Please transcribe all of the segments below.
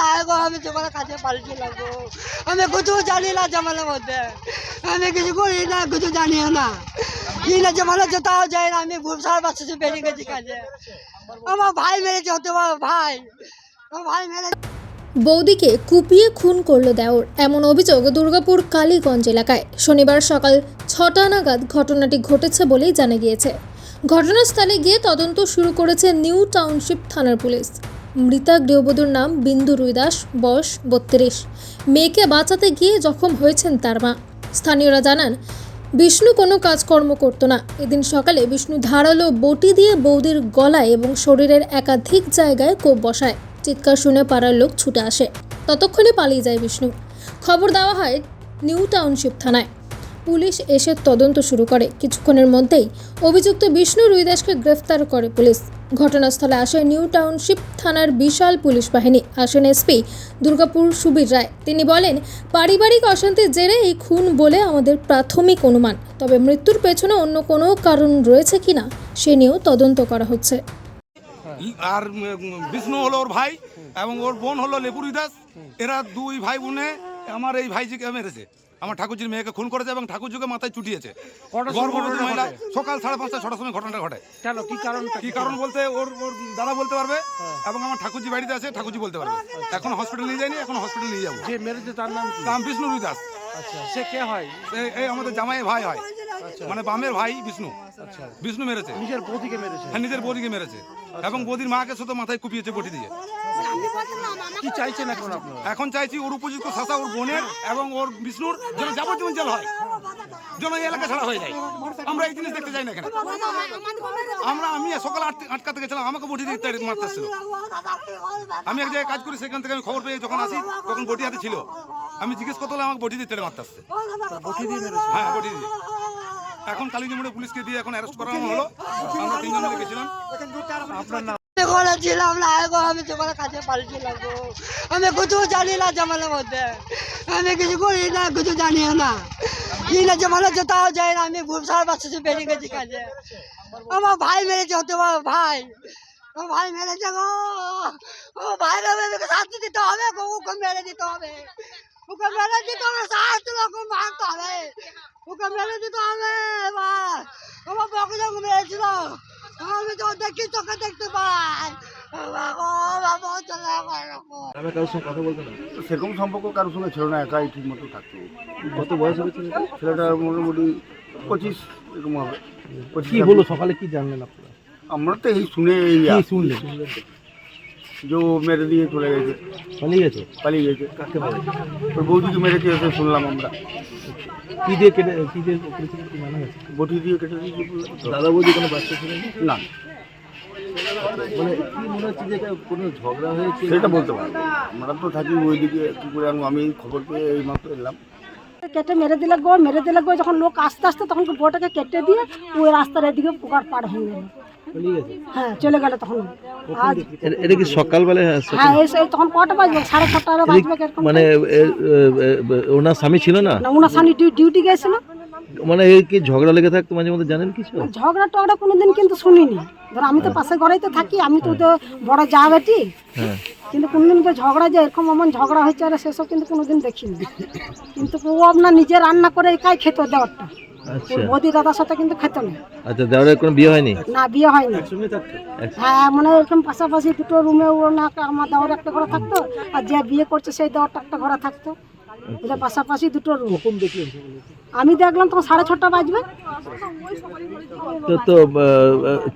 না গো, আমি তোমার কাছে গো। আমি কিছু জানি না জামালের মধ্যে। আমি কিছু করি না, কিছু জানিও না। কি না জামালে যাই না, আমি বাচ্চা বেরিয়ে গেছি কাজে। আমার ভাই মেরেছে হতে পারে ভাই। আমার ভাই মেরেছে। বৌদিকে কুপিয়ে খুন করল দেওর, এমন অভিযোগ দুর্গাপুর কালীগঞ্জ এলাকায়। শনিবার সকাল ছটা নাগাদ ঘটনাটি ঘটেছে বলেই জানা গিয়েছে। ঘটনাস্থলে গিয়ে তদন্ত শুরু করেছে নিউ টাউনশিপ থানার পুলিশ। মৃতা গৃহবধূর নাম বিন্দু রুইদাস, বয়স বত্রিশ। মেয়েকে বাঁচাতে গিয়ে জখম হয়েছেন তার মা। স্থানীয়রা জানান, বিষ্ণু কোনো কাজকর্ম করতো না। এদিন সকালে বিষ্ণু ধারালো বটি দিয়ে বৌদির গলায় এবং শরীরের একাধিক জায়গায় কোপ বসায়। চিৎকার শুনে পাড়ার লোক ছুটে আসে। ততক্ষণে পালিয়ে যায় বিষ্ণু। খবর দেওয়া হয় নিউ টাউনশিপ থানায়। পুলিশ এসে তদন্ত শুরু করে। কিছুক্ষণের মধ্যেই অভিযুক্ত বিষ্ণু রুইদাসকে গ্রেফতার করে পুলিশ। ঘটনাস্থলে আসে নিউ টাউনশিপ থানার বিশাল পুলিশ বাহিনী। আসেন এসপি দুর্গাপুর সুবীর রায়। তিনি বলেন, পারিবারিক অশান্তির জেরে এই খুন বলে আমাদের প্রাথমিক অনুমান। তবে মৃত্যুর পেছনে অন্য কোনো কারণ রয়েছে কিনা সে নিয়েও তদন্ত করা হচ্ছে। আর বিষ্ণু হলো ওর ভাই এবং ওর বোন হলো লেপুরি দাস এরা দুই ভাই বোনে আমার এই ভাইজিকে মেরেছে। আমার ঠাকুরজির মেয়েকে খুন করেছে এবং ঠাকুরজিকে মাথায় চুটিয়েছে। গর্ভবতী মহিলা সকাল সাড়ে পাঁচটা ছটার সময় ঘটনাটা ঘটে। কেন? কি কারণ কি কারণ বলতে ওর ওর দাদা বলতে পারবে হ্যাঁ। এবং আমার ঠাকুরজি বাড়িতে আছে ঠাকুরজি বলতে পারবে। এখন হসপিটাল নিয়ে যায়নি এখন হসপিটাল নিয়ে যাব। যে মেরেছে তার নাম কি? নাম বিষ্ণু রুই দাস আচ্ছা সে কে হয়? এ- এই আমাদের জামাই ভাই হয়। আচ্ছা। মানে বামের ভাই বিষ্ণু। আচ্ছা। বিষ্ণু মেরেছে। নিজের বৌদিকে মেরেছে? হ্যাঁ নিজের বৌদিকে মেরেছে। আচ্ছা। এবং বৌদির মাকে শুধু মাথায় কুপিয়েছে বটি দিয়ে। কি চাইছেন এখন আপনারা? এখন চাইছি ওর উপযুক্ত শাসা ওর বোনের এবং ওর বিষ্ণুর যেন যাবজ্জীবন জেল হয় যেন এই এলাকা ছাড়া হয়ে যায়। আমরা এই জিনিস দেখতে চাই না এখানে। আমরা আমি সকাল আট আটকাতে গেছিলাম আমাকে বটি দিয়ে তাড়ি- মারতে আমি এক জায়গায় কাজ করি সেখান থেকে আমি খবর পেয়ে যখন আসি তখন বটি হাতে ছিল। আমি জিজ্ঞেস করতে হলে আমাকে বটি দিয়ে তেড়ে মারতে আসছে বটি দিয়ে মেরেছে। হ্যাঁ বটি দিয়ে। এখন কালীজমুড়ে পুলিশকে দিয়ে এখন অ্যারেস্ট করানো হলো। আমরা তিনজন গেছিলাম। আপনার নাম? ছিলাম না গো আমি তোমার কাছে পালিয়েছিলাম গো আমি কিছু জানি না জামালের মধ্যে আমি কিছু করি না কিছু জানিও না কি না জামালে তাও যাই না আমি ভুলসার বাচ্চা বেরিয়ে গেছি কাজে আমার ভাই মেরেছে হতে ভাই আমার ভাই মেরেছে গো ও ভাই শাস্তি দিতে হবে গো ওকে মেরে দিতে হবে ওকে মেরে দিতে হবে শাস্তি ওকে মারতে হবে ওকে মেরে দিতে হবে আমার বকে যখন মেরেছিল। আমি তো দেখি চোখে দেখতে পাই। বাবা বাবা চলে আমার সেরকম সম্পর্ক কারোর সঙ্গে ছিল না একাই ঠিক মতো থাকতো। কত বয়স হয়েছিল ছেলেটা ছেলেটার মোটামুটি পঁচিশ এরকম হবে। কি হলো সকালে কি জানলেন আপনারা? আমরা তো এই শুনে এই শুনলেন? যে ও মেরে দিয়ে চলে গেছে। পালিয়ে গেছে? পালিয়ে গেছে। কাকে বলে ওর বৌদিকে মেরেছে এসে শুনলাম আমরা। কি দিয়ে কেটে কি দিয়ে করেছিল কি জানা গেছে? বটি দিয়ে কেটে দিয়েছে দাদা বৌদি কোনো বাচ্চা ছিলেন না? মানে কি মনে হচ্ছে যে এটা কোনো ঝগড়া হয়েছে? সেটা বলতে পারব। আমরা তো থাকি ওইদিকে কী করে আমি- আমি খবর পেয়ে এই মাত্র এলাম। কেটে মেরে দিলে গো মেরে দিলে গো যখন লোক আস্তে আস্তে তখন গোটাকে কেটে দিয়ে ওই রাস্তার এদিকে পোকার পার হয়ে গেল। পালিয়ে হ্যাঁ চলে গেল তখন। আজ এটা কি সকালবেলা হ্যাঁ এসে তখন কটা বাজবে? সাড়ে ছটা বাজবে মানে ওনার স্বামী ছিল না? ওনার সামনে ডিউটি গেছিল। মানে এই কি ঝগড়া লেগে থাকতো মাঝে মধ্যে জানেন কিছু? ঝগড়া টগড়া কোনোদিন কিন্তু শুনিনি। ধর আমি তো পাশে ঘরেই তো থাকি আমি তো তো বড় যা বেটি। হ্যাঁ। কিন্তু কোনোদিন তো ঝগড়া যে এরকম এমন ঝগড়া হয়েছে আর সেসব কিন্তু কোনোদিন দেখিনি। কিন্তু ও আপনার নিজে রান্না করে একাই খেত দেওয়ারটা। ওর বৌদি দাদার সাথে কিন্তু খেত না। আচ্ছা দেওয়ারের কোনো বিয়ে হয়নি? না বিয়ে হয়নি। হ্যাঁ মানে এরকম পাশাপাশি দুটো রুমে ও না আমার দেওয়ার একটা ঘরে থাকতো আর যে বিয়ে করছে সেই দেওয়ারটা একটা ঘরে থাকতো। ওদের পাশাপাশি দুটো রুম। আমি দেখলাম তোমার সাড়ে ছটা বাজবে। তো তো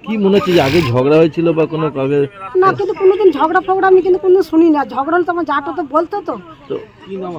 কি মনে হচ্ছে যে আগে ঝগড়া হয়েছিল বা কোনো কাউকে? না কিন্তু কোনোদিন ঝগড়া ফগড়া আমি কিন্তু কোনোদিন শুনি না ঝগড়া হলে তো আমার যাটা তো বলতো তো। তো কি নাম